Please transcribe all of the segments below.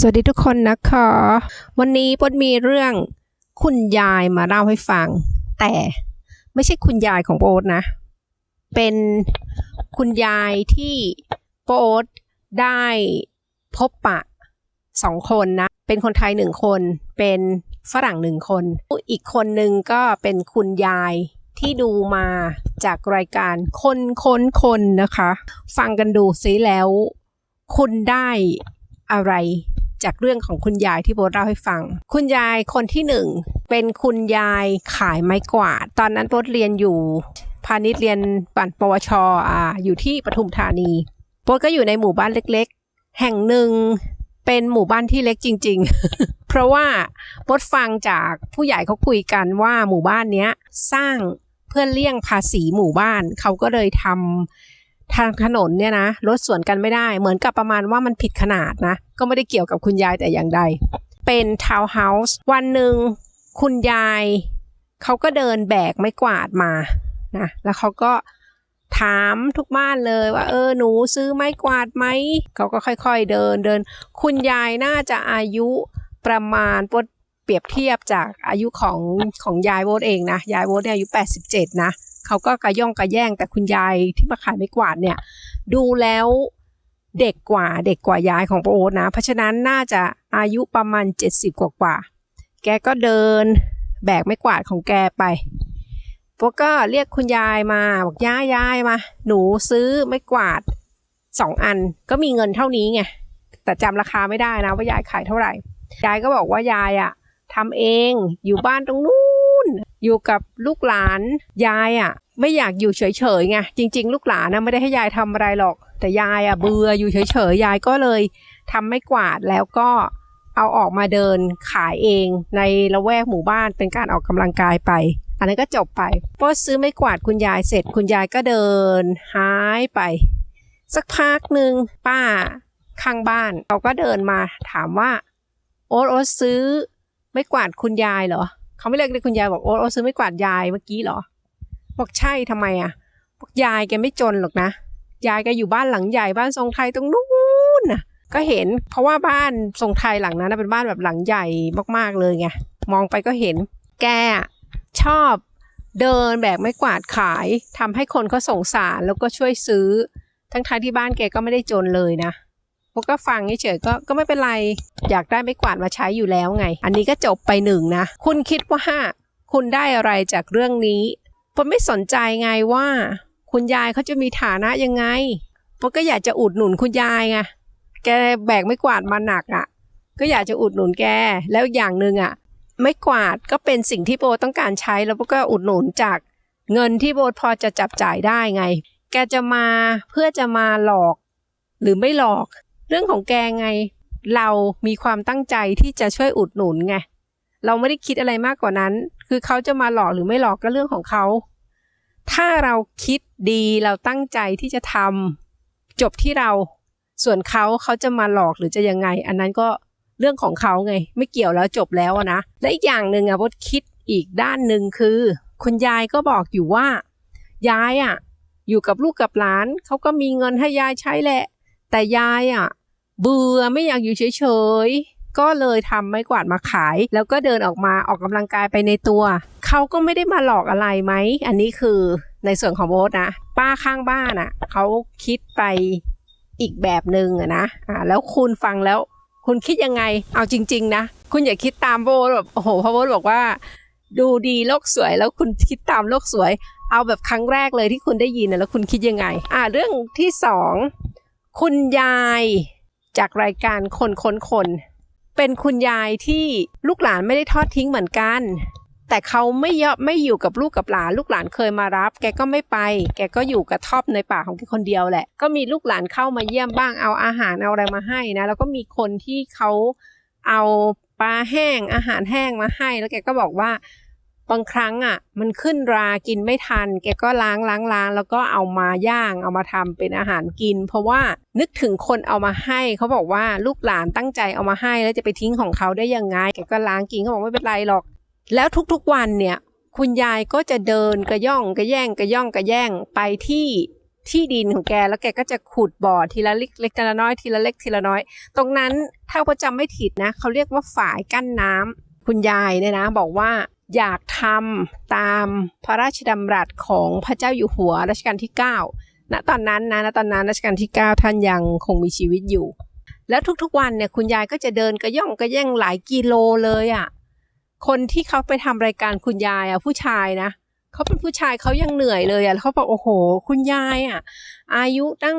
สวัสดีทุกคนนะคะ วันนี้ปดมีเรื่องคุณยายมาเล่าให้ฟัง แต่ไม่ใช่คุณยายของโป๊ตนะ เป็นคุณยายที่โป๊ตได้พบปะสองคนนะ เป็นคนไทยหนึ่งคน เป็นฝรั่งหนึ่งคน อีกคนหนึ่งก็เป็นคุณยายที่ดูมาจากรายการคนค้นคนนะคะ ฟังกันดูซิแล้ว คุณได้อะไร จากเรื่องของคุณยายที่โบเล่าให้ฟัง คุณยายคนที่หนึ่งเป็นคุณยายขายไม้กวาด ตอนนั้นโบทเรียนอยู่พาณิชย์เรียนปันปวชอ่าอยู่ที่ปทุมธานีโบทก็อยู่ในหมู่บ้านเล็กๆ แห่งหนึ่งเป็นหมู่บ้านที่เล็กจริง ๆ เพราะว่าโบทฟังจากผู้ใหญ่เขาคุยกันว่าหมู่บ้านเนี้ยสร้างเพื่อเลี่ยงภาษีหมู่บ้านเขาก็เลยทำ ทางถนนเนี่ยนะรถสวนกันไม่ได้เหมือนกับประมาณว่ามันผิดขนาดนะ ก็ไม่ได้เกี่ยวกับคุณยายแต่อย่างใด เป็นทาวน์เฮาส์วันหนึ่งคุณยายเขาก็เดินแบกไม้กวาดมานะแล้วเขาก็ถามทุกบ้านเลยว่า เออหนูซื้อไม้กวาดไหมเขาก็ค่อยๆเดินเดิน คุณยายน่าจะอายุประมาณปดเปรียบเทียบจากอายุของของยายโวตเองนะยายโวตเนี่ยอายุ 87 นะ เขาก็กระย่องกระแย่ง แต่คุณยายที่มาขายไม้กวาดเนี่ย ดูแล้วเด็กกว่าเด็กกว่ายายของป้าโอ๊ตนะ เพราะฉะนั้นน่าจะอายุประมาณ 70 กว่ากว่า แกก็เดินแบกไม้กวาดของแกไปพวกก็เรียกคุณยายมาบอกย่ายายมา หนูซื้อไม้กวาดสองอันก็มีเงินเท่านี้ไงแต่จำราคาไม่ได้นะว่ายายขายเท่าไหร่ยายก็บอกว่ายายอะทำเองอยู่บ้านตรงนู้ นอยู่กับลูกหลานยายอะไม่อยากอยู่เฉยๆไงจริง ๆ ลูกหลานนะไม่ได้ให้ยายทำอะไรหรอก แต่ยายอะเบื่ออยู่เฉยๆยายก็เลยทำไม่กวาดแล้วก็เอาออกมาเดินขายเองในละแวกหมู่บ้านเป็นการออกกำลังกายไป อันนั้นก็จบไปพอซื้อไม่กวาดคุณยายเสร็จคุณยายก็เดินหายไป สักพักหนึ่งป้าข้างบ้านเขาก็เดินมาถามว่า โอ๊ตโอ๊ตซื้อไม่กวาดคุณยายเหรอ เขาไม่เรียกเลยคุณยายบอกโอ๊ตโอ๊ตซื้อไม่กวาดยายเมื่อกี้เหรอ บอกใช่ทำไมอะบอกยายแกไม่จนหรอกนะ ยายแกอยู่บ้านหลังใหญ่บ้านทรงไทยตรงนู้นน่ะ ก็เห็น เพราะว่าบ้านทรงไทยหลังนั้นเป็นบ้านแบบหลังใหญ่มากๆเลยไง มองไปก็เห็น แกชอบเดินแบกไม้กวาดขายทำให้คนเขาสงสารแล้วก็ช่วยซื้อ ทั้งทที่บ้านแกก็ไม่ได้จนเลยนะ พวกก็ฟังเฉยๆก็ก็ไม่เป็นไร อยากได้ไม้กวาดมาใช้อยู่แล้วไง อันนี้ก็จบไปหนึ่งนะ คุณคิดว่าคุณได้อะไรจากเรื่องนี้ผมไม่สนใจไงว่า คุณยายเขาจะมีฐานะยังไงผมก็อยากจะอุดหนุนคุณยายไงแกแบกไม่กวาดมาหนักอะ่ะ ก็อยากจะอุดหนุนแกแล้วอย่างหนึ่งอะ่ะไม่กวาดก็เป็นสิ่งที่โบต้องการใช้แล้วโบก็อุดหนุนจากเงินที่โบพอจะจับจ่ายได้ไง แกจะมาเพื่อจะมาหลอก หรือไม่หลอก เรื่องของแกไง เรามีความตั้งใจที่จะช่วยอุดหนุนไง เราไม่ได้คิดอะไรมากกว่านั้น คือเขาจะมาหลอกหรือไม่หลอกก็เรื่องของเขา ถ้าเราคิดดีเราตั้งใจที่จะทำจบที่เราส่วนเขาเขาจะมาหลอกหรือจะยังไง อันนั้นก็เรื่องของเขาไง ไม่เกี่ยวแล้วจบแล้วนะ และอีกอย่างหนึ่งอะพดคิดอีกด้านหนึ่งคือ คุณยายก็บอกอยู่ว่า ยายอะอยู่กับลูกกับหลานเขาก็มีเงินให้ยายใช้แหละ แต่ยายอะ เบื่อไม่อยากอยู่เฉยๆ ก็เลยทำไม้กวาดมาขาย แล้วก็เดินออกมาออกกำลังกายไปในตัว เขาก็ไม่ได้มาหลอกอะไรไหม อันนี้คือในส่วนของโบสนะ ป้าข้างบ้านอะเขาคิดไปอีกแบบหนึ่งอะนะอ่าแล้วคุณฟังแล้วคุณคิดยังไง เอาจริง ๆ นะ คุณอย่าคิดตามโบสแบบโอ้โหพราะโบสบอกว่า ดูดีโลกสวยแล้วคุณคิดตามโลกสวย เอาแบบครั้งแรกเลยที่คุณได้ยินนะแล้วคุณคิดยังไง อ่าเรื่องที่สองคุณยาย จากรายการคนค้นคน เป็นคุณยายที่ลูกหลานไม่ได้ทอดทิ้งเหมือนกัน แต่เขาไม่ยอมไม่อยู่กับลูกกับหลาน ลูกหลานเคยมารับ แกก็ไม่ไป แกก็อยู่กระท่อมในป่าของแกคนเดียวแหละ ก็มีลูกหลานเข้ามาเยี่ยมบ้างเอาอาหารเอาอะไรมาให้นะ แล้วก็มีคนที่เขาเอาปลาแห้งอาหารแห้งมาให้ แล้วแกก็บอกว่า บางครั้งอะมันขึ้นรากินไม่ทัน แกก็ล้างล้างล้างแล้วก็เอามาย่างเอามาทำเป็นอาหารกิน เพราะว่านึกถึงคนเอามาให้เขาบอกว่าลูกหลานตั้งใจเอามาให้ แล้วจะไปทิ้งของเขาได้ยังไง แกก็ล้างกินเขาบอกไม่เป็นไรหรอก แล้วทุกๆวันเนี่ย คุณยายก็จะเดินกระย่องกระแย่งกระย่องกระแย่งไปที่ที่ดินของแกแล้วแกก็จะขุดบ่อทีละเล็กเล็กทีละน้อยทีละเล็กทีละน้อย ตรงนั้นถ้าว่าจำไม่ผิดนะเขาเรียกว่าฝายกั้นน้ำคุณยายเนี่ยนะ บอกว่า อยากทำตามพระราชดำรัสของพระเจ้าอยู่หัวรัชกาลที่ 9 ณ ตอนนั้นนะณตอนนั้นรัชกาลที่ 9 ท่านยังคงมีชีวิตอยู่ แล้วทุกๆวันเนี่ยคุณยายก็จะเดินกระย่องกระแย่งหลายกิโลเลยอะ่ะ คนที่เขาไปทำรายการคุณยายอะ่ะผู้ชายนะเขาเป็นผู้ชายเขายังเหนื่อยเลยอะ่ะเขาบอกโอ้โห คุณยายอะ่ะ อายุตั้ง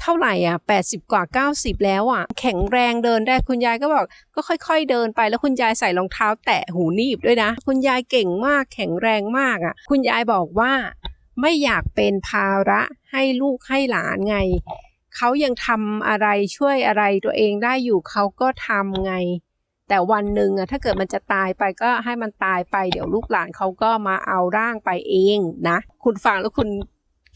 เท่าไหร่อะแปดสิบกว่าเก้าสิบแล้วอะ แข็งแรงเดินได้คุณยายก็บอก ก็ค่อย ๆ เดินไปแล้วคุณยายใส่รองเท้าแตะหูหนีบด้วยนะ คุณยายเก่งมากแข็งแรงมากอะ คุณยายบอกว่าไม่อยากเป็นภาระให้ลูกให้หลานไง เขายังทำอะไรช่วยอะไรตัวเองได้อยู่เขาก็ทำไง แต่วันหนึ่งอะถ้าเกิดมันจะตายไปก็ให้มันตายไป เดี๋ยวลูกหลานเขาก็มาเอาร่างไปเองนะ คุณฟังแล้วคุณ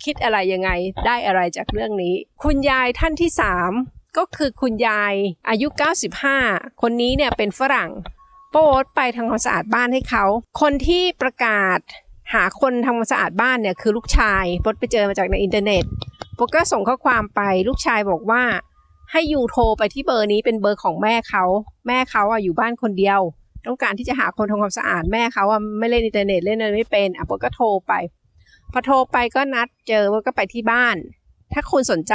คิดอะไรยังไงได้อะไรจากเรื่องนี้ คุณยายท่านที่สามก็คือคุณยายอายุ 95 คนนี้เนี่ยเป็นฝรั่งโป๊ดไปทำความสะอาดบ้านให้เขา คนที่ประกาศหาคนทำความสะอาดบ้านเนี่ยคือลูกชายโป๊ดไปเจอมาจากในอินเทอร์เน็ตโป๊ดก็ส่งข้อความไปลูกชายบอกว่า ให้ยูโทรไปที่เบอร์นี้เป็นเบอร์ของแม่เขาแม่เขาอะอยู่บ้านคนเดียว ต้องการที่จะหาคนทำความสะอาดแม่เขาอะไม่เล่นอินเทอร์เน็ตเล่นอะไรไม่เป็นอะโป๊ดก็โทรไป พอโทรไปก็นัดเจอโป๊ดก็ไปที่บ้าน ถ้าคุณสนใจ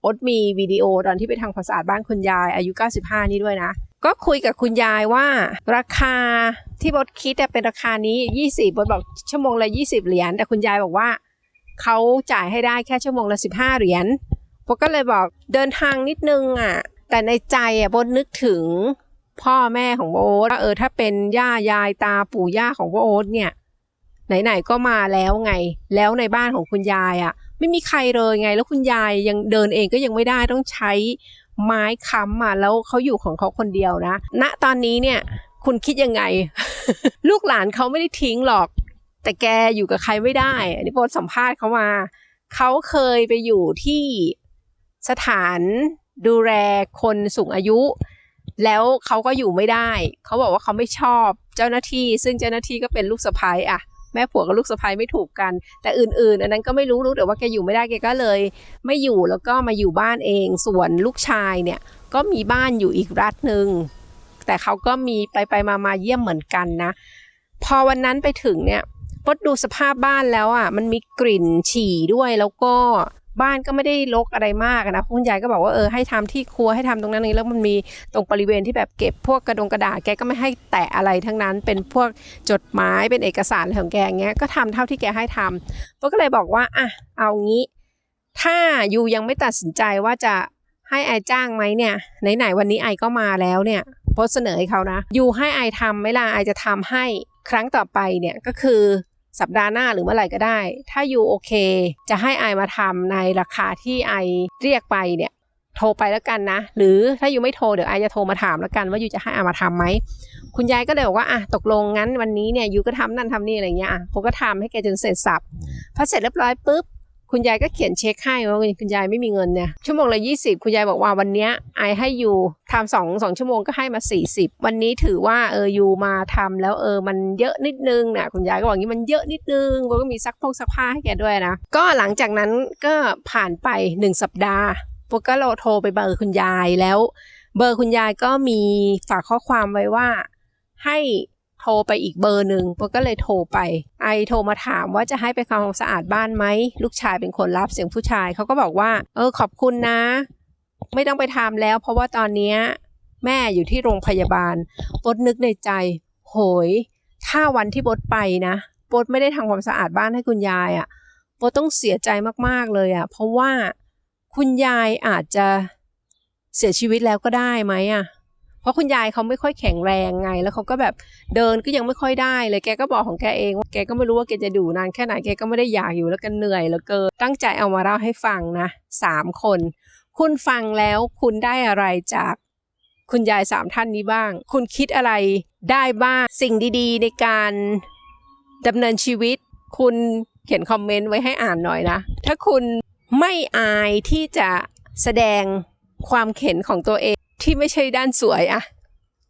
โอ๊ตมีวิดีโอตอนที่ไปทำความสะอาดบ้านคุณยายอายุ 95 นี่ด้วยนะ ก็คุยกับคุณยายว่า ราคาที่บดคิดเป็นราคานี้ 20บดบอกชั่วโมงละ 20 เหรียญแต่คุณยายบอกว่าเขาจ่ายให้ได้แค่ชั่วโมงละ 15 เหรียญบดก็เลยบอกเดินทางนิดนึงอะ แต่ในใจอะบดนึกถึงพ่อแม่ของโอ๊ตว่าเออถ้าเป็นย่ายายตาปู่ย่าของโอ๊ตเนี่ย ไหนๆก็มาแล้วไง แล้วในบ้านของคุณยายอะ ไม่มีใครเลยไง แล้วคุณยายยังเดินเองก็ยังไม่ได้ต้องใช้ไม้ค้ำอะแล้วเขาอยู่ของเขาคนเดียวนะณตอนนี้เนี่ย คุณคิดยังไง ลูกหลานเขาไม่ได้ทิ้งหรอก แต่แกอยู่กับใครไม่ได้ อันนี้โพสต์สัมภาษณ์เขามาเขาเคยไปอยู่ที่สถานดูแลคนสูงอายุ แล้วเขาก็อยู่ไม่ได้ เขาบอกว่าเขาไม่ชอบเจ้าหน้าที่ ซึ่งเจ้าหน้าที่ก็เป็นลูกสะพ้ายอะ แม่ผัวกับลูกสะใภ้ไม่ถูกกัน แต่อื่นๆ อันนั้นก็ไม่รู้รู้แต่ว่าแกอยู่ไม่ได้แกก็เลย ไม่อยู่แล้วก็มาอยู่บ้านเอง ส่วนลูกชายเนี่ยก็มีบ้านอยู่อีกรัฐหนึ่งแต่เขาก็มีไปไปมามาเยี่ยมเหมือนกันนะ พอวันนั้นไปถึงเนี่ยปดดูสภาพบ้านแล้วอะมันมีกลิ่นฉี่ด้วยแล้วก็ บ้านก็ไม่ได้รกอะไรมากนะคุณยายก็บอกว่าเออให้ทำที่ครัวให้ทำตรงนั้นนี้แล้วมันมีตรงบริเวณที่แบบเก็บพวกกระดงกระดาษแกก็ไม่ให้แตะอะไรทั้งนั้น เป็นพวกจดหมายเป็นเอกสารอะไรของแกอย่างเงี้ยก็ทำเท่าที่แกให้ทำปดก็เลยบอกว่าอะเอางี้ ถ้ายูยังไม่ตัดสินใจว่าจะให้ไอจ้างไหมเนี่ยไหนๆวันนี้ไอก็มาแล้วเนี่ยโพสเสนอให้เขานะยูให้ไอทำไหมล่ะไอจะทำให้ครั้งต่อไปเนี่ยก็คือ สัปดาห์หน้าหรือเมื่อไหร่ก็ได้ ถ้ายูโอเค จะให้ไอมาทำในราคาที่ไอเรียกไปเนี่ยโทรไปแล้วกันนะ หรือถ้ายูไม่โทรเดี๋ยวไอจะโทรมาถามแล้วกัน ว่ายูจะให้อามาทำไหมคุณยายก็เลยบอกว่าอะตกลงงั้นวันนี้เนี่ยยูก็ทำนั่นทำนี่อะไรเงี้ยอะผมก็ทำให้แกจนเสร็จสับพอเสร็จเรียบร้อยปุ๊บ คุณยายก็เขียนเช็คให้ว่าคุณยายไม่มีเงินเนี่ยชั่วโมงละยี่สิบคุณยายบอกว่าวันเนี้ยไอให้อยู่ทำสองสองชั่วโมงก็ให้มาสี่สิบวันนี้ถือว่าเอออยู่มาทำแล้วเออมันเยอะนิดนึงนะคุณยายก็บอกงี้มันเยอะนิดนึงแล้วก็มีซักพงซักผ้าให้แกด้วยนะ ก็หลังจากนั้นก็ผ่านไปหนึ่งสัปดาห์พวกก็เราโทรไปเบอร์คุณยายแล้ว เบอร์คุณยายก็มีฝากข้อความไว้ว่าให้ โทรไปอีกเบอร์หนึ่งปก็เลยโทรไป ไอโทรมาถามว่าจะให้ไปทำความสะอาดบ้านไหม ลูกชายเป็นคนรับเสียงผู้ชายเขาก็บอกว่า เออขอบคุณนะ ไม่ต้องไปทำแล้ว เพราะว่าตอนนี้แม่อยู่ที่โรงพยาบาลปดนึกในใจ โหย ถ้าวันที่ปดไปนะปดไม่ได้ทำความสะอาดบ้านให้คุณยายอะ่ะปดต้องเสียใจมากๆเลยอะ่ะ เพราะว่าคุณยายอาจจะเสียชีวิตแล้วก็ได้ไหมอะ เพราะคุณยายเขาไม่ค่อยแข็งแรงไง แล้วเขาก็แบบเดินก็ยังไม่ค่อยได้เลยแกก็บอกของแกเองว่าแกก็ไม่รู้ว่าแกจะอยู่นานแค่ไหนแกก็ไม่ได้อยากอยู่แล้วกันเหนื่อยแล้วเกินตั้งใจเอามาเล่าให้ฟังนะสามคน คุณฟังแล้วคุณได้อะไรจากคุณยายสามท่านนี้บ้าง คุณคิดอะไรได้บ้าง สิ่งดีๆ ในการดำเนินชีวิต คุณเขียนคอมเมนต์ไว้ให้อ่านหน่อยนะ ถ้าคุณไม่อายที่จะแสดงความเข็นของตัวเอง ที่ไม่ใช่ด้านสวยอะ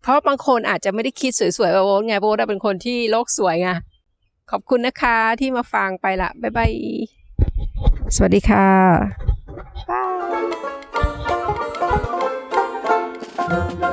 เพราะบางคนอาจจะไม่ได้คิดสวยๆแบบโบ๊ทไงโบ๊เป็นคนที่โลกสวยไงขอบคุณนะคะที่มาฟังไปละบ๊ายบายสวัสดีค่ะบ๊าย